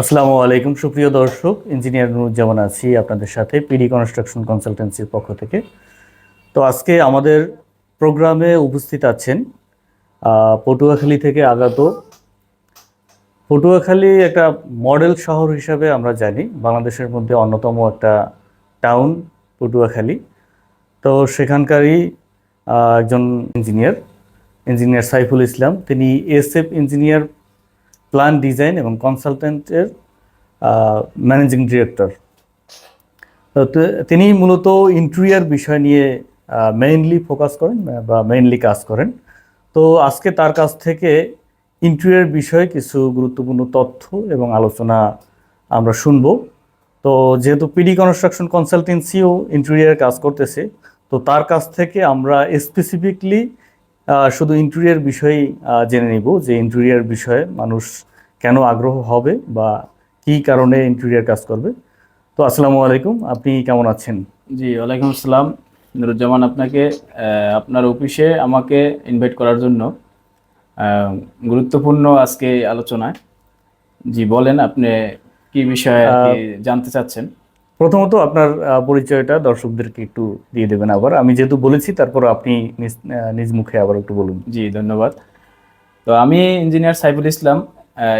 আসসালামু আলাইকুম, সুপ্রিয় দর্শক, ইঞ্জিনিয়ার নুরুজ্জামান আছি আপনাদের সাথে, পিডি কনস্ট্রাকশন কনসালটেন্সির পক্ষ থেকে। তো আজকে আমাদের প্রোগ্রামে উপস্থিত আছেন পটুয়াখালী থেকে আগত। পটুয়াখালী একটা মডেল শহর হিসাবে আমরা জানি, বাংলাদেশের মধ্যে অন্যতম একটা টাউন পটুয়াখালী। তো সেখানকারই একজন ইঞ্জিনিয়ার ইঞ্জিনিয়ার সাইফুল ইসলাম। তিনি এসএফ ইঞ্জিনিয়ার প্ল্যান ডিজাইন এবং কনসালটেন্টের ম্যানেজিং ডিরেক্টর তো তিনি মূলত ইন্টেরিয়ার বিষয় নিয়ে মেইনলি ফোকাস করেন বা মেইনলি কাজ করেন। তো আজকে তার কাছ থেকে ইন্টেরিয়ার বিষয়ে কিছু গুরুত্বপূর্ণ তথ্য এবং আলোচনা আমরা শুনব। তো যেহেতু পিডি কনস্ট্রাকশন কনসালটেন্সিও ইন্টেরিয়ার কাজ করতেছে, তো তার কাছ থেকে আমরা স্পেসিফিকলি শুধু ইন্টেরিয়ার বিষয়েই জেনে নিব যে ইন্টেরিয়ার বিষয়ে মানুষ কেন আগ্রহ হবে বা কি কারণে ইন্টেরিয়ার কাজ করবে। তো আসসালামু আলাইকুম আপনি কেমন আছেন? জি ওয়ালাইকুম আসসালাম। নুরুজ্জামান আপনাকে আপনার অফিসে আমাকে ইনভাইট করার জন্য গুরুত্বপূর্ণ আজকে আলোচনায়। জি বলেন আপনি কি বিষয়ে জানতে চাচ্ছেন? প্রথমত আপনার পরিচয়টা দর্শকদেরকে একটু দিয়ে দেবেন আবার। আমি যেহেতু বলেছি, তারপর আপনি নিজ মুখে আবার একটু বলুন। জি, ধন্যবাদ। তো আমি engineer Saiful Islam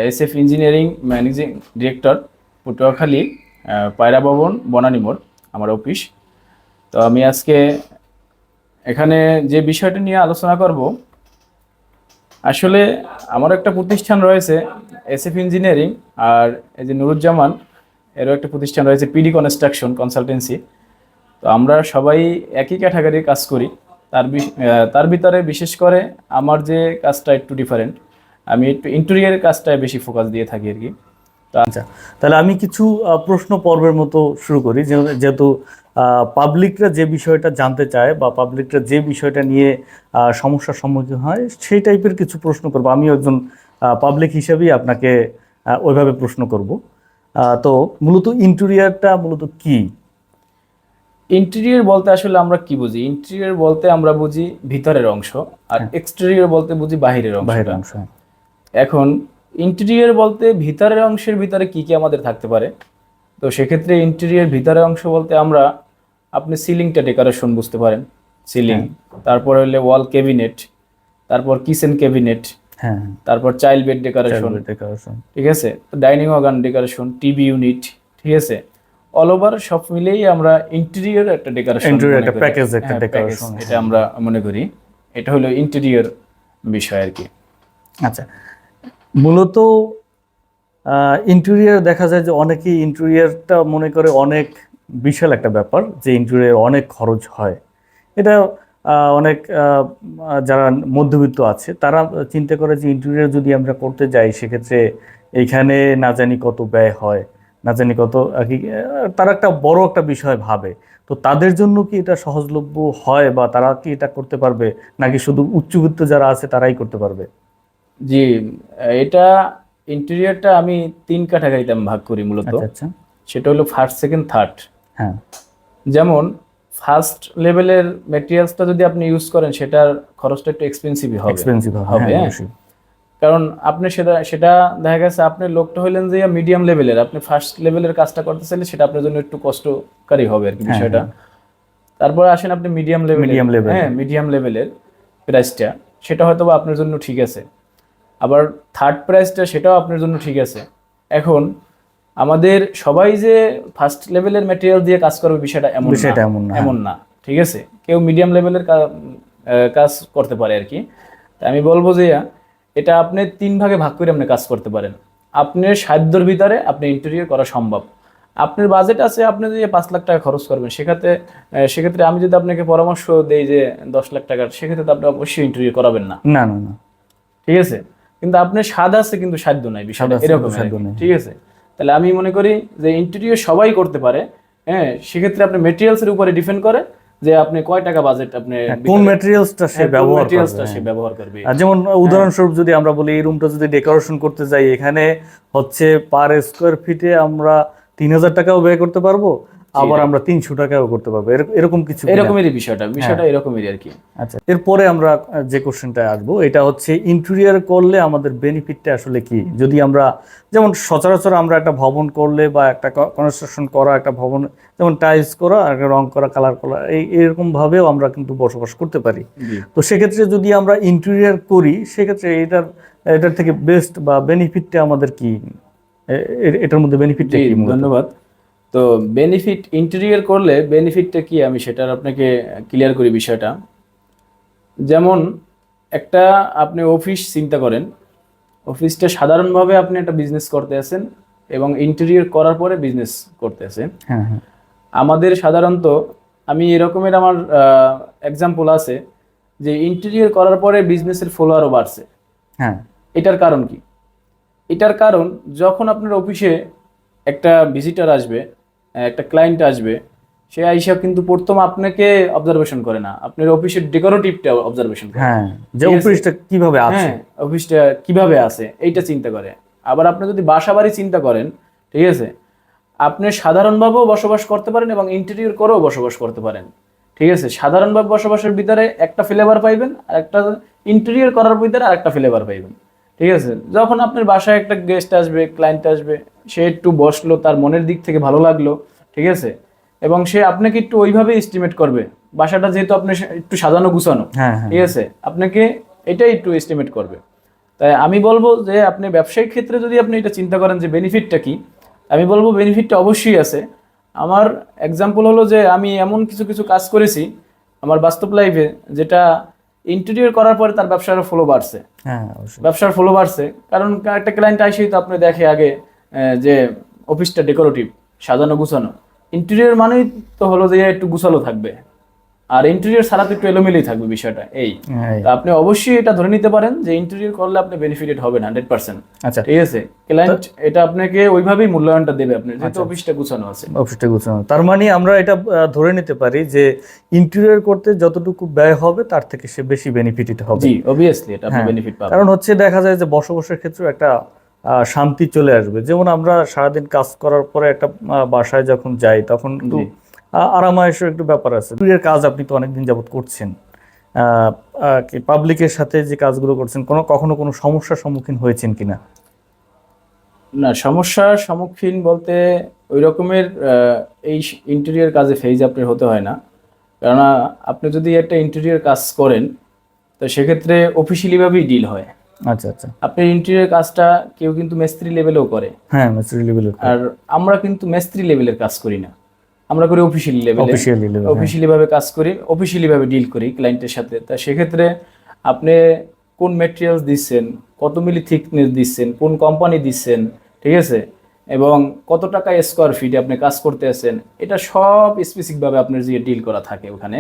S F engineering managing director, Patuakhali Payra ভবন, বনানী মোড়, আমার অফিস। তো আমি আজকে এখানে যে বিষয়টা নিয়ে আলোচনা করব, আসলে আমার একটা প্রতিষ্ঠান রয়েছে এস এফ ইঞ্জিনিয়ারিং আর এই যে নুরুজ্জামান এরও একটা প্রতিষ্ঠান রয়েছে পিডি কনস্ট্রাকশন কনসালটেন্সি তো আমরা সবাই একই ক্যাটাগরির কাজ করি। তার তার ভিতরে বিশেষ করে আমার যে কাজটা একটু ডিফারেন্ট আমি একটু ইন্টেরিয়ারের কাজটায় বেশি ফোকাস দিয়ে থাকি আর কি। আচ্ছা তাহলে আমি কিছু প্রশ্ন পর্বের মতো শুরু করি। যেহেতু পাবলিকরা যে বিষয়টা জানতে চায় বা পাবলিকরা যে বিষয়টা নিয়ে সমস্যার সম্মুখীন হয়, সেই টাইপের কিছু প্রশ্ন করব। আমি একজন পাবলিক হিসেবেই আপনাকে ওইভাবে প্রশ্ন করব। তো মূলত ইন্টেরিয়ারটা মূলত কি? ইন্টেরিয়র বলতে আসলে আমরা কি বুঝি? ইন্টেরিয়র বলতে আমরা বুঝি ভিতরের অংশ আর এক্সটেরিয়র বলতে বুঝি বাহিরের অংশ বাইরের অংশ এখন ইন্টেরিয়র বলতে ভিতরের অংশের ভিতরে কি কি আমাদের থাকতে পারে? তো সেক্ষেত্রে ইন্টেরিয়র ভিতরের অংশ বলতে আমরা আপনি সিলিংটা ডেকোরেশন বুঝতে পারেন। সিলিং তারপর হলে ওয়াল ক্যাবিনেট তারপর কিচেন ক্যাবিনেট হ্যাঁ। তারপর চাইল্ড বেড ডেকোরেশন ডেকোরেশন ঠিক আছে? ডাইনিং ওয়াগান ডেকোরেশন টিভি ইউনিট ঠিক আছে? অল ওভার সব মিলেই আমরা ইন্টেরিয়র একটা ডেকোরেশন একটা package, একটা decoration, এটা আমরা মনে করি। এটা হলো ইন্টেরিয়র বিষয় আর কি। আচ্ছা মূলত ইন্টেরিয়ার দেখা যায় যে অনেকেই ইন্টেরিয়ারটা মনে করে অনেক বিশাল একটা ব্যাপার যে ইন্টেরিয়ার অনেক খরচ হয়। এটা অনেক যারা মধ্যবিত্ত আছে তারা চিন্তা করে যে ইন্টেরিয়ার যদি আমরা করতে যাই সেক্ষেত্রে এইখানে না জানি কত ব্যয় হয় না জানি কত তারা একটা বড় একটা বিষয় ভাবে। তো তাদের জন্য কি এটা সহজলভ্য হয় বা তারা কি এটা করতে পারবে? নাকি শুধু উচ্চবিত্ত যারা আছে তারাই করতে পারবে? জি এটা ইন্টেরিয়রটা আমি তিন ক্যাটাগরিতে আমি ভাগ করি মূলত। আচ্ছা আচ্ছা। সেটা হলো ফার্স্ট সেকেন্ড থার্ড হ্যাঁ। যেমন ফার্স্ট লেভেলের ম্যাটেরিয়ালসটা যদি আপনি ইউজ করেন সেটার খরচটা একটু এক্সপেন্সিভ হবে। এক্সপেন্সিভ হবে হ্যাঁ হ্যাঁ। কারণ আপনি সেটা সেটা দেখা গেছে আপনি লোকটা হইলেন যে মিডিয়াম লেভেলের আপনি ফার্স্ট লেভেলের কাজটা করতে চাইলে সেটা আপনার জন্য একটু কষ্টকারী হবে আর কি হ্যাঁ, বিষয়টা। তারপরে আসেন আপনি মিডিয়াম লেভেল Medium level। হ্যাঁ মিডিয়াম লেভেলের প্রাইসটা সেটা হয়তো আপনার জন্য ঠিক আছে। আবার থার্ড প্রাইসটা সেটাও আপনার জন্য ঠিক আছে। এখন আমাদের সবাই যে ফার্স্ট লেভেলের ম্যাটেরিয়াল দিয়ে কাজ করবে বিষয়টা এমন বিষয়টা এমন না, এমন না ঠিক আছে? কেউ মিডিয়াম লেভেলের কাজ করতে পারে আর কি। তা আমি বলব যে এটা আপনি তিন ভাগে ভাগ করে আপনি কাজ করতে পারেন। আপনার সাধ্যর ভিতরে আপনি ইন্টেরিয়র করা সম্ভব। আপনার বাজেট আছে আপনি যদি পাঁচ লাখ টাকা খরচ করবেন সেক্ষেত্রে সেক্ষেত্রে আমি যদি আপনাকে পরামর্শ দেই যে দশ লাখ টাকার সেক্ষেত্রে তো আপনি অবশ্যই ইন্টেরিয়র করাবেন না। না না ঠিক আছে? কিন্তু আপনার স্বাদ আছে কিন্তু সাধ্য নাই বিষয়টা এরকম। ঠিক আছে? তাহলে আমি মনে করি যে ইন্টারভিউ সবাই করতে পারে। হ্যাঁ সেক্ষেত্রে আপনি মেটেরিয়ালস এর উপরে ডিপেন্ড করে যে আপনি কয় টাকা বাজেট আপনি কোন ম্যাটেরিয়ালসটা সে হ্যাঁ, ব্যবহার করবে করবে? সে ব্যবহার করবে। আর যেমন উদাহরণস্বরূপ যদি আমরা বলি এই রুমটা যদি ডেকোরেশন করতে যাই এখানে হচ্ছে পার স্কয়ার ফিটে আমরা তিন হাজার টাকাও ব্যয় করতে পারব। আবার আমরা তিনশো টাকাও করতে পারব। এরকম কিছু? এরকমেরই বিষয়টা বিষয়টা এরকমই আর কি। আচ্ছা এরপরে আমরা যে কোশ্চেনটা আসব এটা হচ্ছে ইন্টেরিয়ার করলে আমাদের বেনিফিটটা আসলে কি? যদি আমরা যেমন সচরাচর আমরা একটা ভবন করলে বা একটা কনস্ট্রাকশন করা একটা ভবন যেমন টাইলস করা আর একটা রং করা কালার করা এই এরকম ভাবেও আমরা কিন্তু বসবাস করতে পারি। তো সেক্ষেত্রে যদি আমরা ইন্টেরিয়ার করি সেক্ষেত্রে এটার এটার থেকে বেস্ট বা বেনিফিটটা আমাদের কি? এটার মধ্যে বেনিফিটটা কি ধন্যবাদ। তো বেনিফিট ইন্টেরিয়র করলে বেনিফিটটা কি? আমি সেটার আপনাকে ক্লিয়ার করি বিষয়টা। যেমন একটা আপনি অফিস চিন্তা করেন অফিসটা সাধারণভাবে আপনি একটা বিজনেস করতে আছেন এবং ইন্টেরিয়র করার পরে বিজনেস করতে আছেন। হ্যাঁ হ্যাঁ। আমাদের সাধারণত আমি এরকমের আমার এক্সাম্পল আছে যে ইন্টেরিয়র করার পরে বিজনেসের ফলোয়ারও বাড়ছে। হ্যাঁ। এটার কারণ কি? এটার কারণ যখন আপনার অফিসে একটা ভিজিটার আসবে একটা ক্লায়েন্ট আসবে সে আইসা কিন্তু প্রথম আপনাকে অবজারভেশন করে না। আপনার অফিসের ডেকোরেটিভটা অবজারভেশন করে। হ্যাঁ যে অফিসটা কীভাবে আছে? হ্যাঁ অফিসটা কীভাবে আছে এইটা চিন্তা করে। আবার আপনি যদি বাসা বাড়ি চিন্তা করেন ঠিক আছে? আপনি সাধারণভাবেও বসবাস করতে পারেন এবং ইন্টেরিয়র করেও বসবাস করতে পারেন। ঠিক আছে? সাধারণভাবে বসবাসের ভিতরে একটা ফ্লেভার পাইবেন আর একটা ইন্টেরিয়র করার ভিতরে আর একটা ফ্লেভার পাইবেন। ঠিক আছে? যখন আপনার বাসায় একটা গেস্ট আসবে ক্লায়েন্ট আসবে সে একটু বসল তার মনের দিক থেকে ভালো লাগল ঠিক আছে? এবং সে আপনাকে একটু ওইভাবে এস্টিমেট করবে। বাসাটা যেহেতু আপনি একটু সাজানো গুছানো হ্যাঁ হ্যাঁ ঠিক আছে? আপনাকে এটাই একটু এস্টিমেট করবে। তাই আমি বলব যে আপনি ব্যবসায়িক ক্ষেত্রে যদি আপনি এটা চিন্তা করেন যে বেনিফিটটা কি? আমি বলব বেনিফিটটা অবশ্যই আছে। আমার এক্সাম্পল হলো যে আমি এমন কিছু কিছু কাজ করেছি আমার বাস্তব লাইফে যেটা ইন্টেরিয়র করার পরে তার ব্যবসার ফলো বাড়ছে। হ্যাঁ ব্যবসার ফলো বাড়ছে। কারণ একটা ক্লায়েন্ট আসেই তো আপনি দেখে আগে আহ, যে অফিসটা ডেকোরেটিভ সাজানো গুছানো। ইন্টেরিয়র মানেই তো হলো যে একটু গুছালো থাকবে। আর ইন্টেরিয়র ছাড়া তো একটু এলোমেলোই থাকবে বিষয়টা এই। হ্যাঁ আপনি অবশ্যই এটা ধরে নিতে পারেন যে ইন্টেরিয়র করলে আপনি বেনিফিটেড হবেন হান্ড্রেড পার্সেন্ট আচ্ছা। ঠিক আছে? ক্লায়েন্ট এটা আপনাকে ওইভাবেই মূল্যায়নটা দেবে আপনি যেহেতু অফিসটা গুছানো আছে। অফিসটা গুছানো। তার মানে আমরা এটা ধরে নিতে পারি যে ইন্টেরিয়র করতে যতটুকু ব্যয় হবে তার থেকে সে বেশি বেনিফিটেড হবে। জি অবভিয়াসলি এটা আপনি হ্যাঁ। বেনিফিট পাবেন। কারণ হচ্ছে দেখা যায় যে বসবাসের ক্ষেত্রে একটা আহ, শান্তি চলে আসবে। যেমন আমরা সারাদিন কাজ করার পরে একটা বাসায় যখন যাই তখন একটু আরামায়েশের একটু ব্যাপার আছে। ইন্টেরিয়র কাজ আপনি তো অনেকদিন যাবত করছেন। পাবলিকের সাথে যে কাজগুলো করছেন কোনো কখনো কোনো সমস্যার সম্মুখীন হয়েছেন কিনা? না সমস্যার সম্মুখীন বলতে ওই রকমের এই ইন্টেরিয়র কাজে ফেজ আপনার হতে হয় না। কেননা আপনি যদি একটা ইন্টেরিয়র কাজ করেন তো সেক্ষেত্রে অফিসিয়ালিভাবেই ডিল হয়। আচ্ছা আচ্ছা। আপনি ইন্টেরিয়র কাজটা কেউ কিন্তু মেস্ত্রি লেভেলেও করে। হ্যাঁ মেসেজ লেভেলের আর আমরা কিন্তু মেস্ত্রি লেভেলের কাজ করি না। আমরা করি অফিসিয়ালি লেভেলে অফিসিয়ালি ভাবে কাজ করি অফিসিয়ালি ভাবে ডিল করি ক্লায়েন্টের সাথে। তা সেক্ষেত্রে আপনি কোন ম্যাটেরিয়ালস দিচ্ছেন কত মিলি থিকনেস দিচ্ছেন কোন কোম্পানি দিচ্ছেন ঠিক আছে? এবং কত টাকা স্কোয়ার ফিটে আপনি কাজ করতে আছেন এটা সব স্পেসিফিকভাবে আপনার যে ডিল করা থাকে ওখানে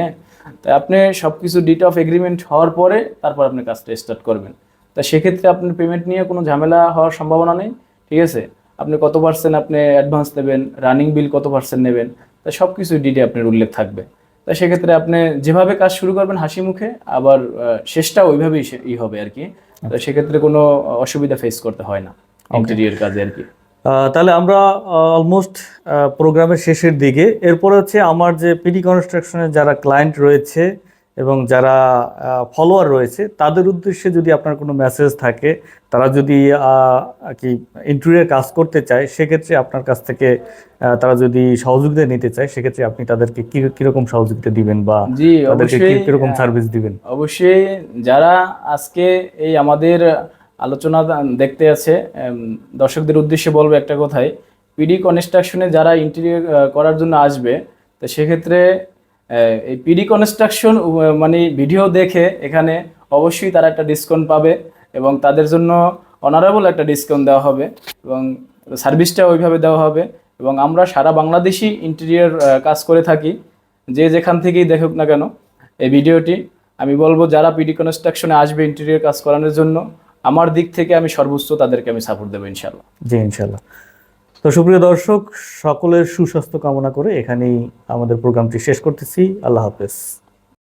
তাই আপনি সব কিছু ডিট অফ এগ্রিমেন্ট হওয়ার পরে তারপর আপনি কাজটা স্টার্ট করবেন। তা সেক্ষেত্রে আপনার পেমেন্ট নিয়ে কোনো ঝামেলা হওয়ার সম্ভাবনা নেই ঠিক আছে? আপনি কত পার্সেন্ট আপনি অ্যাডভান্স নেবেন রানিং বিল কত পার্সেন্ট নেবেন তা সব কিছু ডিটে আপনার উল্লেখ থাকবে। তা সেক্ষেত্রে আপনি যেভাবে কাজ শুরু করবেন হাসি মুখে আবার শেষটা ওইভাবেই ই হবে আর কি। তো সেক্ষেত্রে কোনো অসুবিধা ফেস করতে হয় না ইন্টেরিয়র কাজে আর কি। তাহলে আমরা অলমোস্ট প্রোগ্রামের শেষের দিকে এরপরে হচ্ছে আমার যে পিডি কনস্ট্রাকশনের যারা ক্লায়েন্ট রয়েছে এবং যারা ফলোয়ার রয়েছে তাদের উদ্দেশ্যে যদি আপনার কোনো মেসেজ থাকে তারা যদি কি ইন্টারভিউয়ের কাজ করতে চায় সেক্ষেত্রে আপনার কাছ থেকে তারা যদি সহযোগিতা নিতে চায় সেক্ষেত্রে আপনি তাদেরকে কি কীরকম সহযোগিতা দিবেন বা জি তাদেরকে কীরকম সার্ভিস দিবেন? অবশ্যই যারা আজকে এই আমাদের আলোচনা দেখতে আছে দর্শকদের উদ্দেশ্যে বলব একটা কথাই পিডি কনস্ট্রাকশনে যারা ইন্টেরিয়র করার জন্য আসবে তো সেক্ষেত্রে এই পিডি কনস্ট্রাকশন মানে ভিডিও দেখে এখানে অবশ্যই তারা একটা ডিসকাউন্ট পাবে এবং তাদের জন্য অনারেবল একটা ডিসকাউন্ট দেওয়া হবে এবং সার্ভিসটা ওইভাবে দেওয়া হবে এবং আমরা সারা বাংলাদেশি ইন্টেরিয়র কাজ করে থাকি। যে যেখান থেকেই দেখুক না কেন, এই ভিডিওটি আমি বলব যারা পিডি কনস্ট্রাকশনে আসবে ইন্টেরিয়র কাজ করানোর জন্য, আমার দিক থেকে আমি সর্বোচ্চ তাদেরকে আমি সাপোর্ট দেবো ইনশাল্লাহ জি ইনশাল্লাহ তো সুপ্রিয় দর্শক সকলের সুস্বাস্থ্য কামনা করে এখানেই আমাদের প্রোগ্রামটি শেষ করতেছি। আল্লাহ হাফেজ।